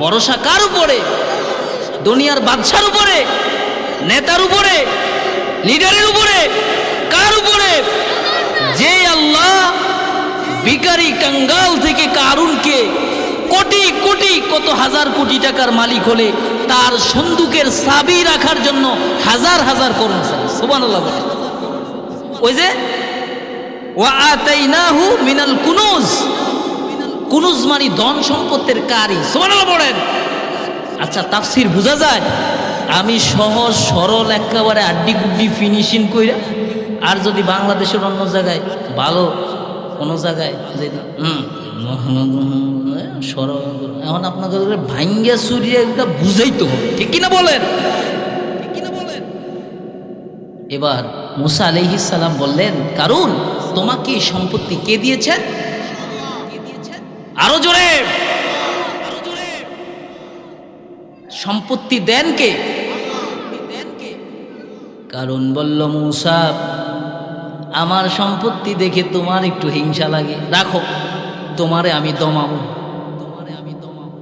ভরসা কার উপরে? দুনিয়ার বাদশার উপরে? নেতার উপরে? লিডারের উপরে? কার উপরে? যে আল্লাহ ভিকারি কাঙ্গাল থেকে কারুনকে কোটি কোটি, কত হাজার কোটি টাকার মালিক হলে তার সন্দুকের সাবি রাখার জন্য হাজার হাজার করুন সুবান আল্লাহ বলে ওই যে, ওয়া আতাইনাহু মিনাল কুনুজ। কুনুজ মানে ধন সম্পত্তির কারি। সুবহানাল্লাহ বলেন আচ্ছা তাফসির বোঝা যায়? আমি সহজ, সরল, একেবারে আড্ডি গুড্ডি ফিনিশিং কইরা, আর যদি বাংলাদেশের অন্য জায়গায়, ভালো কোনো জায়গায় হুম সরল, এখন আপনাদের ভাঙ্গা চুরিয়ে একটা বুঝাইতে বলেন? ঠিক কিনা বলেন? এবার মুসা আলাইহিস সালাম বললেন, কারণ তোমাকে সম্পত্তি কে দিয়েছেন আরও জোরে। সম্পত্তি দেন কে? কারণ বলল মুসা, আমার সম্পত্তি দেখে তোমার একটু হিংসা লাগে। রাখো, তোমারে আমি দমাবো। তোমারে আমি দমাবো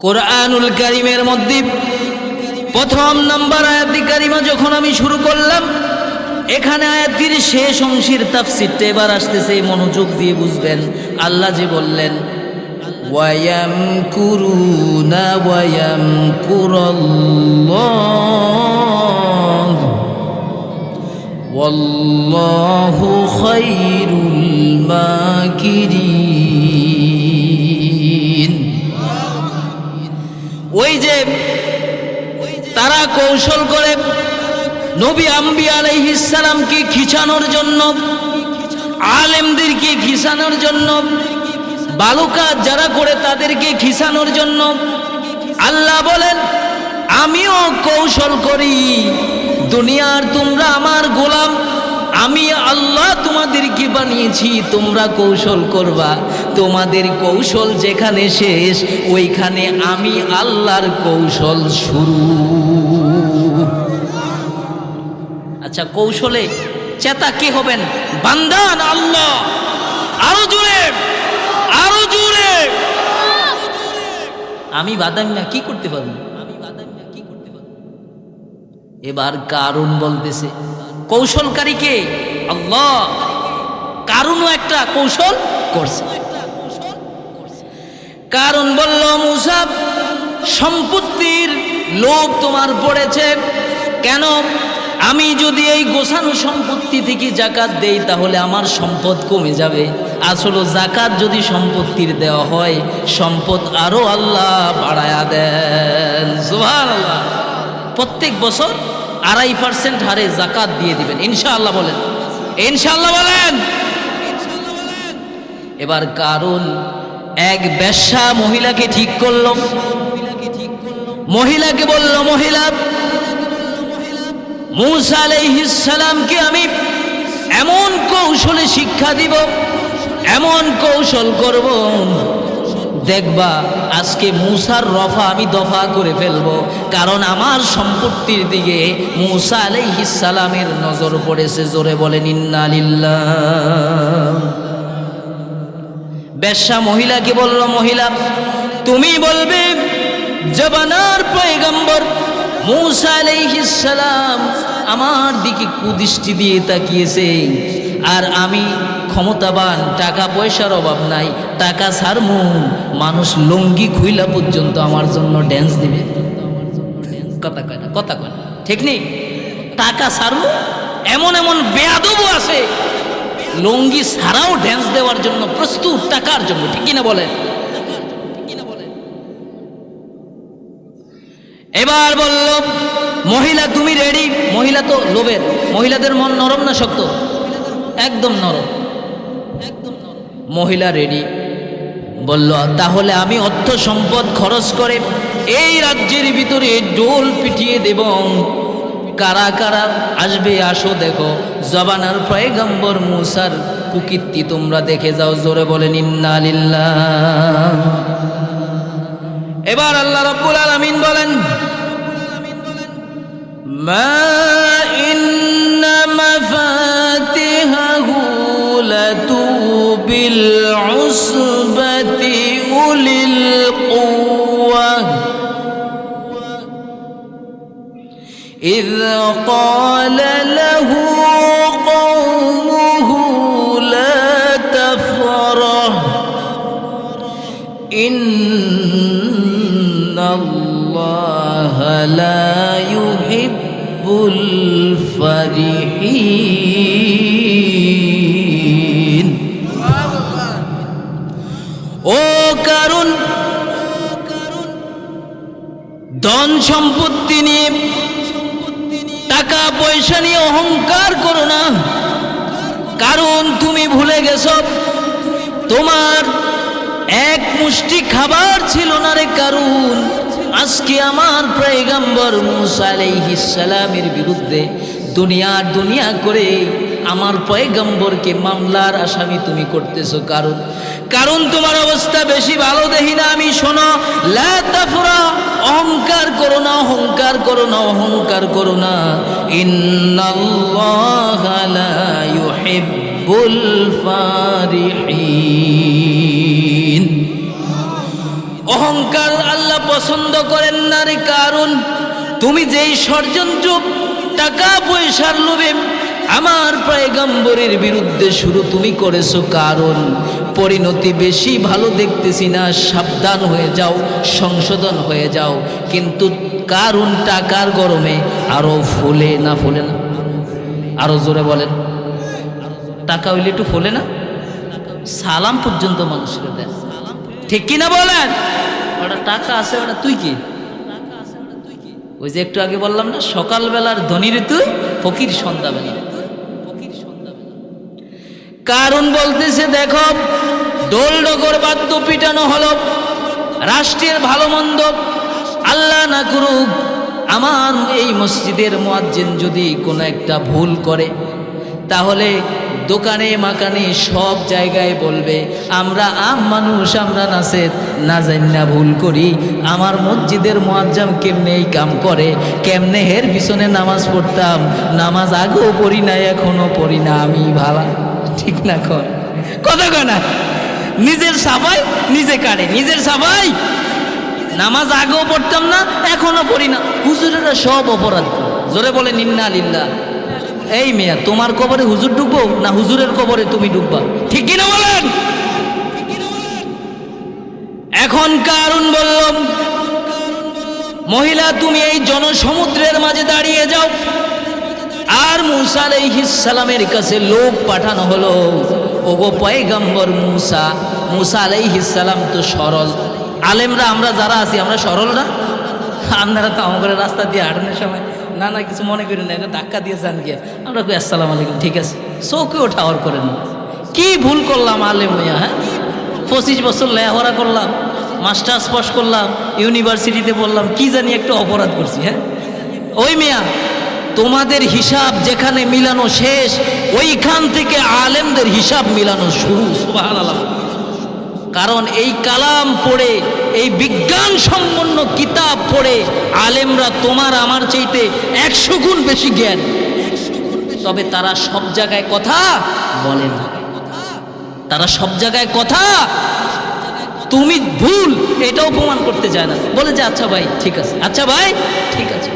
কোরআনুল কারিমের মধ্যে প্রথম নাম্বার আয়াতি কারিমা যখন আমি শুরু করলাম এখানে আয়াতির শেষ অংশের তাফসিরটা এবার আসতেছে মনোযোগ দিয়ে বুঝবেন। আল্লাহ যে বললেন কুরুনা ওয়ায়াম কুরল্লাহ ওয়াল্লাহু খায়রুল মাকিরিন। ওই যে তারা কৌশল করে নবী আম্বি আলাইহিসালামকে খিচানোর জন্য, আলেমদেরকে খিসানোর জন্য, বালুকা যারা করে তাদেরকে খিসানোর জন্য। আল্লাহ বলেন, আমিও কৌশল করি। দুনিয়ার তোমরা আমার গোলাম। আমি আল্লাহ তোমাদেরকে বানিয়েছি, তোমরা কৌশল করবা। তোমাদের কৌশল যেখানে শেষ, ওইখানে আমি আল্লাহর কৌশল শুরু। আচ্ছা কৌশলে চেতা কে হবেন? বান্দান আল্লাহ। আরও জোরে আরও জোরে। আমি বাদাম না, কি করতে পারব? আমি করতে পারব এবার কারণ বলতেছে, কৌশলকারী কে? আল্লাহ। কারণও একটা কৌশল করছে। কারণ বলল মুসাব সম্পত্তির লোভ তোমার পড়েছে। কেন? আমি যদি এই গোছানো সম্পত্তি থেকে জাকাত দেই, তাহলে আমার সম্পদ কমে যাবে। আসলে জাকাত যদি সম্পত্তির দেওয়া হয়, সম্পদ আরও আল্লাহ বাড়ায়া দেন। সুবহানাল্লাহ। প্রত্যেক বছর আড়াই পার্সেন্ট হারে জাকাত দিয়ে দিবেন। ইনশাআল্লাহ বলেন। ইনশাআল্লাহ বলেন। এবার কারণ, এক বেশ্যা মহিলাকে ঠিক করল। মহিলাকে বলল, মহিলা মুসা আলাইহিসসালামকে আমি এমন কৌশলে শিক্ষা দিব, এমন কৌশল করব, দেখবা আজকে মুসার রফা আমি দফা করে ফেলব, কারণ আমার সম্পত্তির দিকে মুসা আলাইহিসসালামের নজর পড়েছে, জোরে বলেন ইন্নালিল্লাহ বেশ্যা মহিলাকে বলল, মহিলা, তুমি বলবে, জবানার পয়গম্বর মুসা আমার দিকে কুদৃষ্টি দিয়ে তাকিয়েছে। আর আমি ক্ষমতাবান, টাকা পয়সার অভাব নাই, টাকা ছাড়মু, মানুষ লঙ্গি খুইলা পর্যন্ত আমার জন্য ড্যান্স দিবে। কথা কয় না, কথা কয় না, ঠিক নেই? টাকা ছাড়মু, এমন এমন বেয়াদবও আছে। লঙ্গি ছাড়াও ড্যান্স দেওয়ার জন্য, প্রস্তুত টাকার জন্য, ঠিক কিনা বলেন? এবার বলল, মহিলা, তুমি রেডি মহিলা তো লোভের, মহিলাদের মন নরম না শক্ত? একদম নরম। একদম মহিলা রেডি বলল, তাহলে আমি অর্থ সম্পদ খরচ করে এই রাজ্যের ভিতরে ডোল পিটিয়ে দেব। কারা কারা আসবে আসো দেখো, জবানার পয়গম্বর মুসার কুকীর্তি তোমরা দেখে যাও, জোরে বলেন ইন্নালিল্লাহ এবার আল্লাহ রাব্বুল আলামিন বলেন ما إن مفاتحه لتو بالعصبة أولي القوة. إذ قال له قومه لا تفرح. إن الله لا يحب الفرحين ও কারণ ধন সম্পত্তি নিয়ে টাকা পয়সা নিয়ে অহংকার করো না কারণ তুমি ভুলে গেছো তোমার এক মুষ্টি খাবার ছিল না রে কারণ আজকে আমার পয়গাম্বর মুসা আলাইহিস বিরুদ্ধে দুনিয়ার দুনিয়া করে আমার পয়গাম্বরকে মামলার আসামি তুমি করতেছো কারণ কারণ তোমার অবস্থা বেশি ভালো দেখি না আমি, শোনো, লা তাফরা, অহংকার করো না, অহংকার করো না, অহংকার করো না। ইন্নাল্লাহা ফারিহিন। অহংকার আল্লাহ পছন্দ করেন না রে কারণ তুমি যেই ষড়যন্ত্র, টাকা পয়সার লোভে আমার পয়গম্বরের বিরুদ্ধে শুরু তুমি করেছ কারণ পরিণতি বেশি ভালো দেখতেছি না, সাবধান হয়ে যাও, সংশোধন হয়ে যাও, কিন্তু কারণ টাকার গরমে আরও ফুলে না ফুলে না? আরও জোরে বলেন। টাকা হইলে একটু ফলে না? সালাম পর্যন্ত মানুষকে দেন। ঠিক কিনা বলেন? ওটা টাকা আছে ওটা তুই কি? ওই যে একটু আগে বললাম না সকালবেলার ধনীর তুই ফকির সন্ধ্যাবেলা। কারণ বলতেছে দেখো দোল ডগর বাদ্য পিটানো হলো রাষ্ট্রের ভালো মন্দ আল্লাহ না করুক আমার এই মসজিদের মোয়াজ্জিন যদি কোনো একটা ভুল করে তাহলে দোকানে, মাকানে, সব জায়গায় বলবে, আমরা আম মানুষ, আমরা নাচে না জানি না ভুল করি। আমার মসজিদের মোয়াজ্জাম কেমনে এই কাম করে? কেমনে হের পিছনে নামাজ পড়তাম? নামাজ আগেও পড়ি না এখনও পড়ি না। আমি ভালা, ঠিক না কর? কথা কয় না। নিজের সাবাই নিজে কাটে। নিজের সাবাই নামাজ আগেও পড়তাম না এখনও পড়ি না। হুজুরেরা সব অপরাধ জোরে বলে নিন্না লিল্লা এই মেয়া, তোমার কবরে হুজুর ডুববো না হুজুরের কবরে তুমি ডুববা ঠিক কিনা বলেন? এখন কারণ বললাম, মহিলা, তুমি এই জনসমুদ্রের মাঝে দাঁড়িয়ে যাও। আর মুসা আলাইহিসালামের কাছে লোক পাঠানো হলো ও ওগো পয়গম্বর মুসা মুসা আলাইহিসালাম তো সরল। আলেমরা, আমরা যারা আছি, আমরা সরল না? আপনারা তো আমাদের রাস্তা দিয়ে হাঁটানোর সময় না না কিছু মনে করি না, এটা ধাক্কা দিয়েছেন গিয়ে। আমরা কই, আসসালাম আলাইকুম, ঠিক আছে। চৌকে ওঠাওয়ার করেন কি ভুল করলাম, আলেম হইয়া হ্যাঁ? পঁচিশ বছর লেহাপড়া করলাম, মাস্টার্স পাস করলাম, ইউনিভার্সিটিতে বললাম কি জানি একটা অপরাধ করছি হ্যাঁ? ওই মিয়া, তোমাদের হিসাব যেখানে মিলানো শেষ, ওইখান থেকে আলেমদের হিসাব মিলানো শুরু। কারণ এই কালাম পড়ে এই বিজ্ঞান সম্পন্ন কিতাব পড়ে আলেমরা তোমার আমার চাইতে একশো গুণ বেশি জ্ঞান। তবে তারা সব জায়গায় কথা বলে না। তারা সব জায়গায় কথা তুমি ভুল, এটাও প্রমাণ করতে যায় না। বলে যে আচ্ছা ভাই, ঠিক আছে। আচ্ছা ভাই, ঠিক আছে।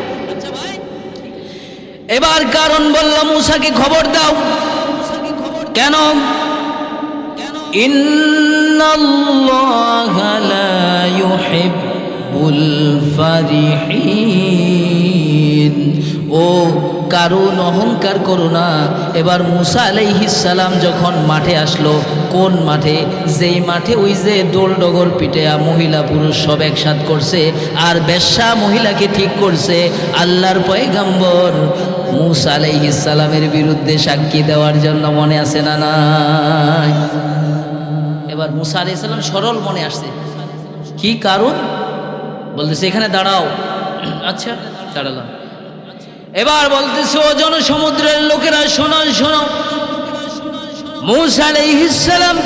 এবার কারণ বললাম মুসাকে খবর দাও। কেন? ইন্নাল্লাহা লা ইউহিব্বুল ফারিহিন। ও কারণ অহংকার করো না। এবার মুসা আলাইহিসালাম যখন মাঠে আসলো, কোন মাঠে? যেই মাঠে ওই যে দোল ডগর পিটেয়া মহিলা পুরুষ সব একসাথ করছে, আর বেশ্যা মহিলাকে ঠিক করছে, আল্লাহর পয়গাম্বর। মুসা আলাইহিসালামের বিরুদ্ধে সাক্ষী দেওয়ার জন্য মনে আছে না নাই? এবার মুসা আলাইহিসাল্লাম সরল মনে আসছে। কি কারণ? বলতেছে, এখানে দাঁড়াও। আচ্ছা দাঁড়ালাম। এবার বলতেছে, ও জনসমুদ্রের লোকেরা, শোনো শোনো। মৌসা আলাইহিসালাম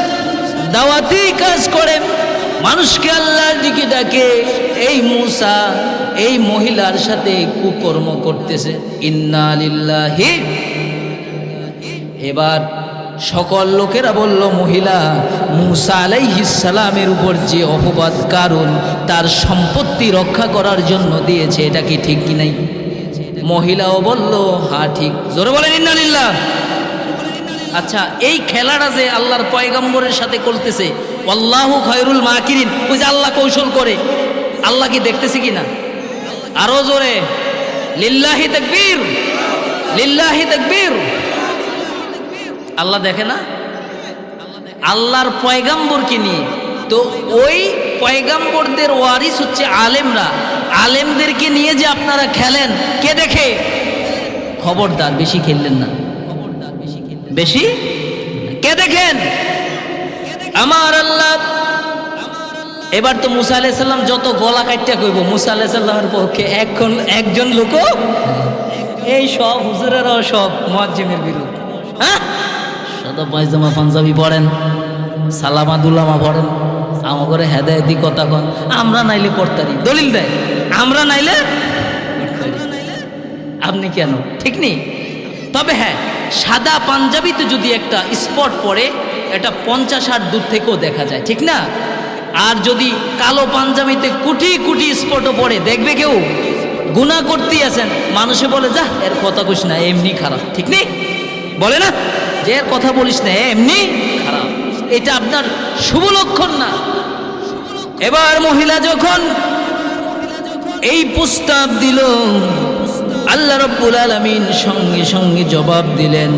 দাওয়াতি কাজ করে, মানুষকে আল্লাহর দিকে ডাকে, এই মূসা, এই মহিলার সাথে কুকর্ম করতেছে। ইন্না লিল্লাহি। এবার সকল লোকেরা বলল, মহিলা, মুসা আলাইহিসালামের উপর যে অপবাদ কারণ তার সম্পত্তি রক্ষা করার জন্য দিয়েছে, এটা কি ঠিক কি নাই? মহিলাও বলল হা ঠিক। জোরে বলেন ইন্নালিল্লাহ আচ্ছা এই খেলাটা যে আল্লাহর পয়গম্বরের সাথে করতেছে আল্লাহু খয়রুল মাকিরিন, ওই যে আল্লাহ কৌশল করে, আল্লাহ কি দেখতেছে কি না? আরও জোরে, লিল্লাহি তাকবীর লিল্লাহি তাকবীর। আল্লাহ দেখে না? আল্লাহর পয়গাম্বরকে নিয়ে। তো ওই পয়গাম্বরদের ওয়ারিস হচ্ছে আলেমরা। আলেমদেরকে নিয়ে যে আপনারা খেলেন, কে দেখে? খবরদার, বেশি খেললেন না। বেশি? কে দেখেন? আমার আল্লাহ। এবার তো মুসা আলাইসাল্লাম যত গলা কাটটা কইব, মুসা আলাইসাল্লামের পক্ষে এখন একজন লোক এই সব হুজুরেরাও সব মজ্জিমের বিরুদ্ধে। হ্যাঁ? সাদা পায়জামা পাঞ্জাবি পড়েন সালামা দুলামা পড়েন আমার করে হেদায়তি কথা কন, আমরা নাইলে পড়তারি দলিল দেয়, আমরা নাইলে। আপনি কেন? ঠিক নেই? তবে হ্যাঁ সাদা পাঞ্জাবিতে যদি একটা স্পট পড়ে, এটা পঞ্চাশ হাত দূর থেকেও দেখা যায়, ঠিক না? আর যদি কালো পাঞ্জাবিতে কুটি কুটি স্পটও পড়ে, দেখবে কেউ? গুণা করতেই আছেন। মানুষে বলে যা এর কথা কইস না, এমনি খারাপ। ঠিক নেই? বলে না? যে কথা বলিস না এমনি খারাপ। এটা আপনার শুভ লক্ষণ না। এবার মহিলা যখন এই প্রস্তাব দিল আল্লাহ রব্বুল আলামিন সঙ্গে সঙ্গে জবাব দিলেন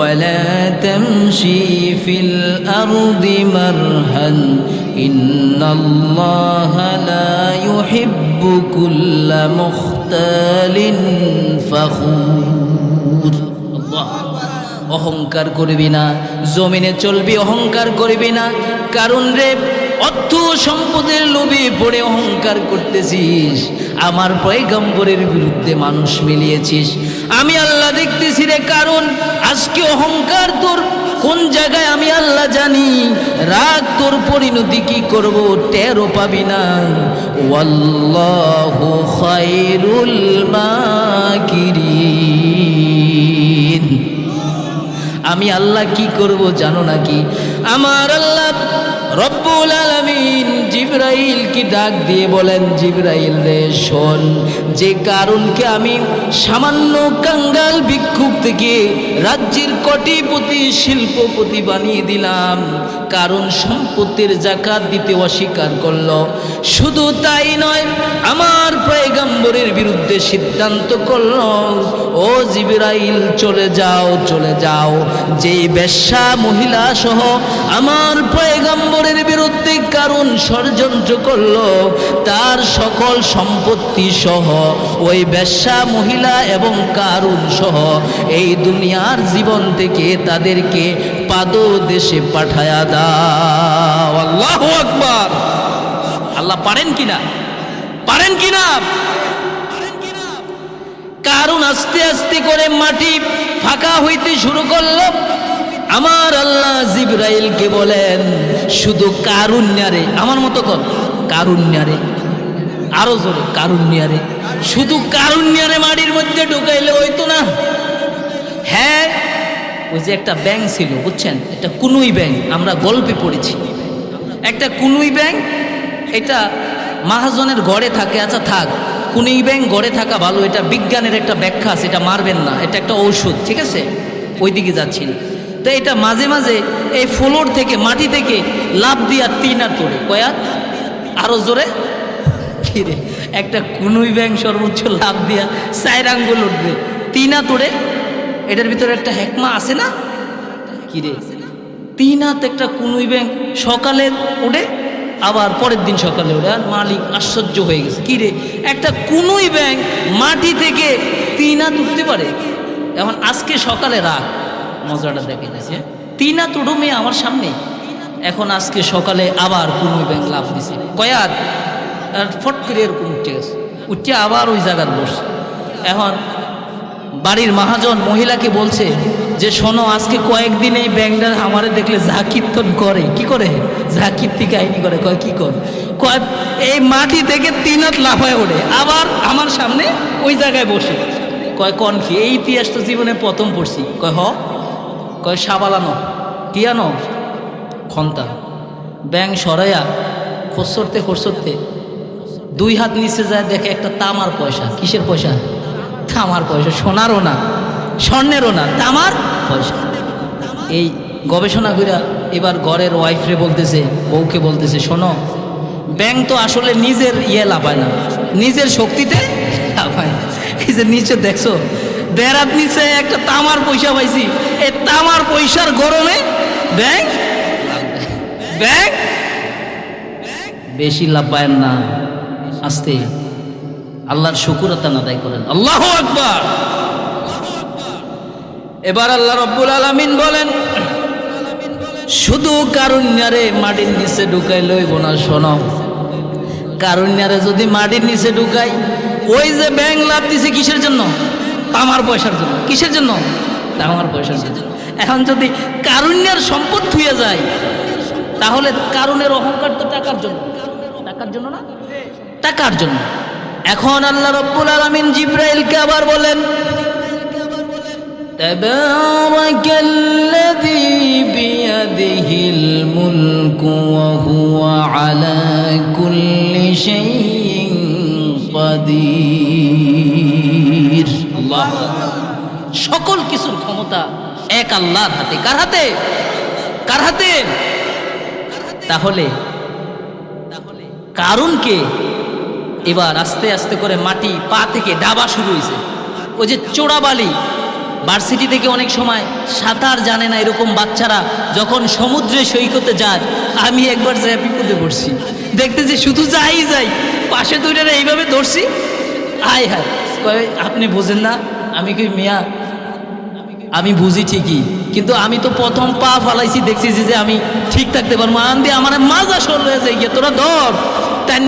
আল্লাহ অহংকার করবি না। জমিনে চলবি, অহংকার করবি না। কারণ রে, অর্থ সম্পদের লোভে পড়ে অহংকার করতেছিস। আমার পয়গম্বরের বিরুদ্ধে মানুষ মিলিয়েছিস। আমি আল্লাহ দেখতেছি রে, কারণ আজকে অহংকার তোর, কোন জায়গায় আমি আল্লাহ জানি? রাগ তোর পরিণতি কি করব, টেরও পাবি না। ওয়াল্লাহু খায়রুল আমি আল্লাহ কি করব জানো নাকি? আমার আল্লাহ রব্বুল আলামিন জিব্রাইল কি ডাক দিয়ে বলেন, জিব্রাইল রে, শোন, যে কারণকে আমি সামান্য কাঙ্গাল ভিক্ষুক থেকে রাজ্যের কোটিপতি, শিল্পপতি বানিয়ে দিলাম। কারণ সম্পত্তির জাকাত দিতে অস্বীকার করল। শুধু তাই নয়, আমার পয়গম্বরের বিরুদ্ধে সিদ্ধান্ত করল, ও জিবরাইল, চলে যাও চলে যাও। যেই বেশ্যা মহিলা সহ আমার পয়গম্বরের বিরুদ্ধে কারণ ষড়যন্ত্র করল, তার সকল সম্পত্তি সহ, ওই বেশ্যা মহিলা এবং কারুন সহ এই দুনিয়ার জীবন থেকে তাদেরকে পাদ দেশে পাঠায়া দাও। আল্লাহ আকবার। আল্লাহ পারেন কিনা? পারেন কিনা? কারণ আস্তে আস্তে করে মাটি ফাঁকা হইতে শুরু করল। আমার আল্লাহ জিব্রাইলকে বলেন, শুধু কারুণ্যারে আমার মতো কর কারুণ্যারে আরও জোরে কারুণ্যারে শুধু কারুণ্যারে মাটির মধ্যে ঢুকাইলে হইতো না। হ্যাঁ ওই যে একটা ব্যাংক ছিল, বুঝছেন? এটা কুনুই ব্যাংক, আমরা গল্পে পড়েছি। একটা কুনুই ব্যাংক, এটা মাহাজনের ঘরে থাকে আচ্ছা থাক। কুনুই ব্যাং গড়ে থাকা ভালো, এটা বিজ্ঞানের একটা ব্যাখ্যা আছে, এটা মারবেন না, এটা একটা ঔষধ, ঠিক আছে? ওই দিকে যাচ্ছি। তো এটা মাঝে মাঝে এই ফ্লোর থেকে, মাটি থেকে লাভ দিয়া তিন আর তোড়ে কয়াত আরও জোরে? কিরে একটা কুনুই ব্যাংক সর্বোচ্চ লাভ দিয়া চার আঙ্গুল উঠবে তিন তোড়ে? এটার ভিতরে একটা হেকমা আছে না? কিরে তিন হাত একটা কুনুই ব্যাংক সকালে ওঠে আবার পরের দিন সকালে ওঠে আর মালিক আশ্চর্য হয়ে গেছে। কী কিরে একটা কুনুই ব্যাংক মাটি থেকে তিন উঠতে পারে? এখন আজকে সকালে রাখ মজাটা দেখে গেছে তিনা উঠো মেয়ে আমার সামনে। এখন আজকে সকালে আবার কুনুই ব্যাংক লাভ দিছে। কয়াত ফট করে এরকম উঠে গেছে। উঠে আবার ওই জায়গার বসছে। এখন বাড়ির মহাজন মহিলাকে বলছে যে, শোনো, আজকে কয়েকদিন এই ব্যাংকটার আমারে দেখলে যা কীর্তন করে। কি করে? যা কীর্তি কাহিনী করে। কয়, কি কর? কয়, এই মাটি থেকে তিন হাত লাফায় ওঠে। আবার আমার সামনে ওই জায়গায় বসে। কয়, কন কি? এই ইতিহাস তো জীবনে প্রথম পড়ছি। কয়, হ। কয় সাবালানো কি আনো? খন্তা। ব্যাং সরাইয়া খসরতে খসরতে দুই হাত নিচে যায়, দেখে একটা তামার পয়সা। কিসের পয়সা? তামার পয়সা, সোনারও না, স্বর্ণেরও না, তামার পয়সা। এই গবেষণা করে এবার ঘরের ওয়াইফরে বলতেছে, বউকে বলতেছে, শোনো, ব্যাংক তো আসলে নিজের ইয়ে লাভায় না, নিজের শক্তিতে লাভায় এই যে নিচে দেখছ দেড়াত নিচে একটা তামার পয়সা পাইছি, এই তামার পয়সার গরমে ব্যাংক ব্যাংক বেশি লাভ পায় না, আস্তে। আল্লাহর শুকুরতা আদায় করেন। আল্লাহ আকবার। এবার আল্লাহ রব্বুল আলামিন বলেন, শুধু কারুণ্যারে মাটির নিচে ঢুকাই লইব না, শোনো। কারুণ্যারে যদি মাটির নিচে ঢুকাই, ওই যে ব্যাংক লাভ দিছে কিসের জন্য? তামার পয়সার জন্য। কিসের জন্য? তামার পয়সার জন্য। এখন যদি কারুণ্যের সম্পদ থুয়ে যায়, তাহলে কারণের অহংকার তো টাকার জন্য। টাকার জন্য না? টাকার জন্য। এখন আল্লাহ রব্বুল আলামিন জিব্রাইলকে আবার বলেন تبارك الذي بيده الملك وهو على كل شيء قدير الله সকল কিছুর ক্ষমতা এক আল্লাহর হাতে কার হাতে কার হাতে তাহলে কারণকে এবার আস্তে আস্তে করে মাটি পা থেকে ডাবা শুরু হয়েছে। ওই যে চোরাবালি ভার্সিটি থেকে অনেক সময় সাঁতার জানে না এরকম বাচ্চারা যখন সমুদ্রে সৈকতে যায়, আমি একবার যাই বিপদে পড়ছি। দেখতে যে শুধু যাই যাই, পাশে দুইটারে এইভাবে ধরছি। আয় হায়, কয়, আপনি বোঝেন না, আমি কি মিয়া, আমি বুঝি ঠিকই, কিন্তু আমি তো প্রথম পা ফালাইছি, দেখছি যে আমি ঠিক থাকতে পারব আন দিয়ে আমার মাজা সর হয়ে যায় তোরা ধর। তাই